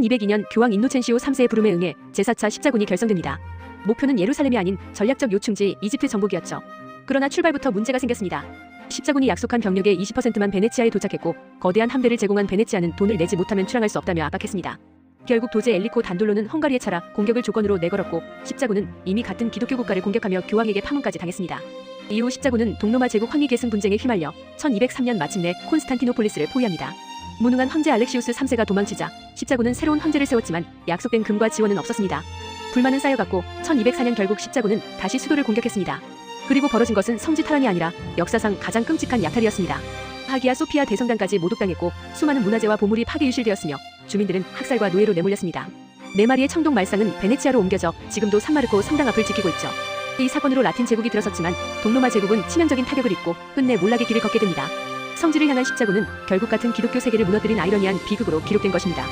1202년 교황 인노첸시오 3세의 부름에 응해 제4차 십자군이 결성됩니다. 목표는 예루살렘이 아닌 전략적 요충지 이집트 정복이었죠. 그러나 출발부터 문제가 생겼습니다. 십자군이 약속한 병력의 20%만 베네치아에 도착했고 거대한 함대를 제공한 베네치아는 돈을 내지 못하면 출항할 수 없다며 압박했습니다. 결국 도제 엘리코 단돌로는 헝가리에 차라 공격을 조건으로 내걸었고 십자군은 이미 같은 기독교 국가를 공격하며 교황에게 파문까지 당했습니다. 이후 십자군은 동로마 제국 황위 계승 분쟁에 휘말려 1203년 마침내 콘스탄티노폴리스를 포위합니다. 무능한 황제 알렉시우스 3세가 도망치자 십자군은 새로운 황제를 세웠지만 약속된 금과 지원은 없었습니다. 불만은 쌓여갔고 1204년 결국 십자군은 다시 수도를 공격했습니다. 그리고 벌어진 것은 성지 탈환이 아니라 역사상 가장 끔찍한 약탈이었습니다. 하기야 소피아 대성당까지 모독당했고 수많은 문화재와 보물이 파괴 유실되었으며 주민들은 학살과 노예로 내몰렸습니다. 네 마리의 청동 말상은 베네치아로 옮겨져 지금도 산마르코 성당 앞을 지키고 있죠. 이 사건으로 라틴 제국이 들어섰지만 동로마 제국은 치명적인 타격을 입고 끝내 몰락의 길을 걷게 됩니다. 성지를 향한 십자군은 결국 같은 기독교 세계를 무너뜨린 아이러니한 비극으로 기록된 것입니다.